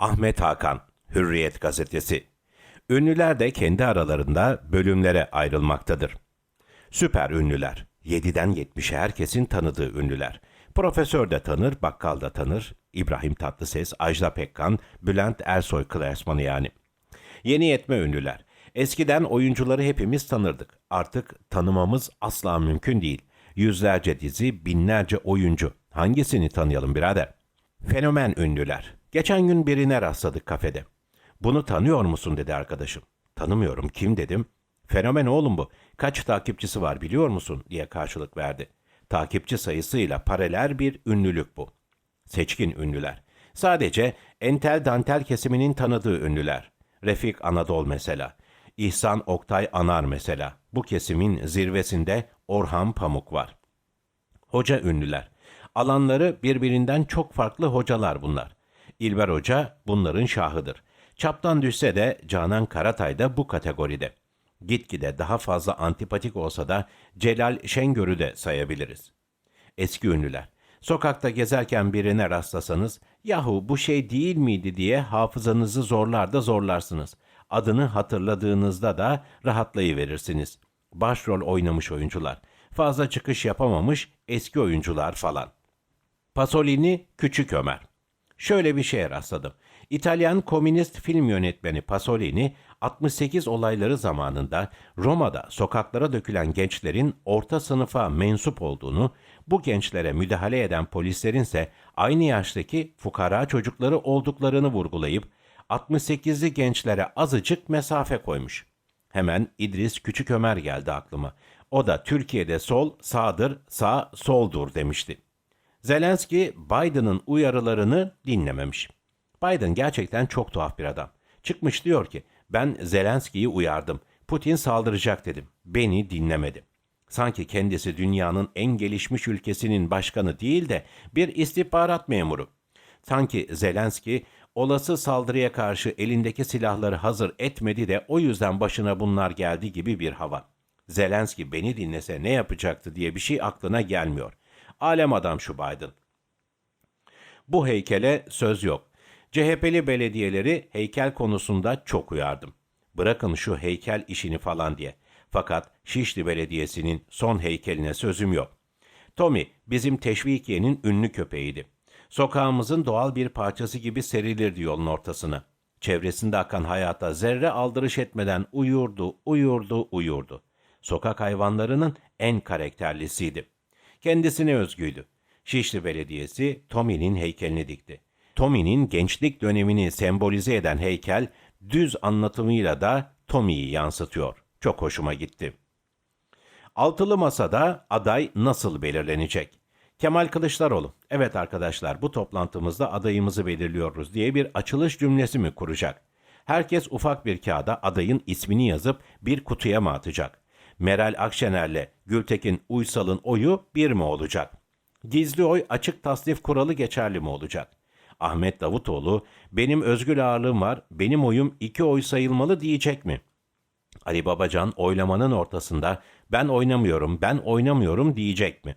Ahmet Hakan, Hürriyet Gazetesi. Ünlüler de kendi aralarında bölümlere ayrılmaktadır. Süper ünlüler. 7'den 70'e herkesin tanıdığı ünlüler. Profesör de tanır, bakkal da tanır. İbrahim Tatlıses, Ajda Pekkan, Bülent Ersoy klasmanı yani. Yeni yetme ünlüler. Eskiden oyuncuları hepimiz tanırdık. Artık tanımamız asla mümkün değil. Yüzlerce dizi, binlerce oyuncu. Hangisini tanıyalım birader? Fenomen ünlüler. Geçen gün birine rastladık kafede. Bunu tanıyor musun dedi arkadaşım. Tanımıyorum kim dedim. Fenomen oğlum bu. Kaç takipçisi var biliyor musun diye karşılık verdi. Takipçi sayısıyla paralel bir ünlülük bu. Seçkin ünlüler. Sadece entel dantel kesiminin tanıdığı ünlüler. Refik Anadol mesela. İhsan Oktay Anar mesela. Bu kesimin zirvesinde Orhan Pamuk var. Hoca ünlüler. Alanları birbirinden çok farklı hocalar bunlar. İlber Hoca bunların şahıdır. Çaptan düşse de Canan Karatay da bu kategoride. Gitgide daha fazla antipatik olsa da Celal Şengör'ü de sayabiliriz. Eski ünlüler. Sokakta gezerken birine rastlasanız, yahu bu şey değil miydi diye hafızanızı zorlar da zorlarsınız. Adını hatırladığınızda da rahatlayıverirsiniz. Başrol oynamış oyuncular. Fazla çıkış yapamamış eski oyuncular falan. Pasolini Küçük Ömer. Şöyle bir şeye rastladım. İtalyan komünist film yönetmeni Pasolini 68 olayları zamanında Roma'da sokaklara dökülen gençlerin orta sınıfa mensup olduğunu, bu gençlere müdahale eden polislerin ise aynı yaştaki fukara çocukları olduklarını vurgulayıp 68'li gençlere azıcık mesafe koymuş. Hemen İdris Küçük Ömer geldi aklıma. O da Türkiye'de sol sağdır, sağ soldur demişti. Zelenski Biden'ın uyarılarını dinlememiş. Biden gerçekten çok tuhaf bir adam. Çıkmış diyor ki ben Zelenski'yi uyardım. Putin saldıracak dedim. Beni dinlemedi. Sanki kendisi dünyanın en gelişmiş ülkesinin başkanı değil de bir istihbarat memuru. Sanki Zelenski olası saldırıya karşı elindeki silahları hazır etmedi de o yüzden başına bunlar geldi gibi bir hava. Zelenski beni dinlese ne yapacaktı diye bir şey aklına gelmiyor. Alem adam şu Biden. Bu heykele söz yok. CHP'li belediyeleri heykel konusunda çok uyardım. Bırakın şu heykel işini falan diye. Fakat Şişli Belediyesi'nin son heykeline sözüm yok. Tommy bizim Teşvikiye'nin ünlü köpeğiydi. Sokağımızın doğal bir parçası gibi serilirdi yolun ortasına. Çevresinde akan hayata zerre aldırış etmeden uyurdu, uyurdu, uyurdu. Sokak hayvanlarının en karakterlisiydi. Kendisine özgüydü. Şişli Belediyesi Tommy'nin heykelini dikti. Tommy'nin gençlik dönemini sembolize eden heykel düz anlatımıyla da Tommy'yi yansıtıyor. Çok hoşuma gitti. Altılı Masa'da aday nasıl belirlenecek? Kemal Kılıçdaroğlu, evet arkadaşlar bu toplantımızda adayımızı belirliyoruz diye bir açılış cümlesi mi kuracak? Herkes ufak bir kağıda adayın ismini yazıp bir kutuya mı atacak? Meral Akşener'le Gültekin Uysal'ın oyu bir mi olacak? Gizli oy açık tasnif kuralı geçerli mi olacak? Ahmet Davutoğlu, benim özgür ağırlığım var, benim oyum iki oy sayılmalı diyecek mi? Ali Babacan oylamanın ortasında ben oynamıyorum, ben oynamıyorum diyecek mi?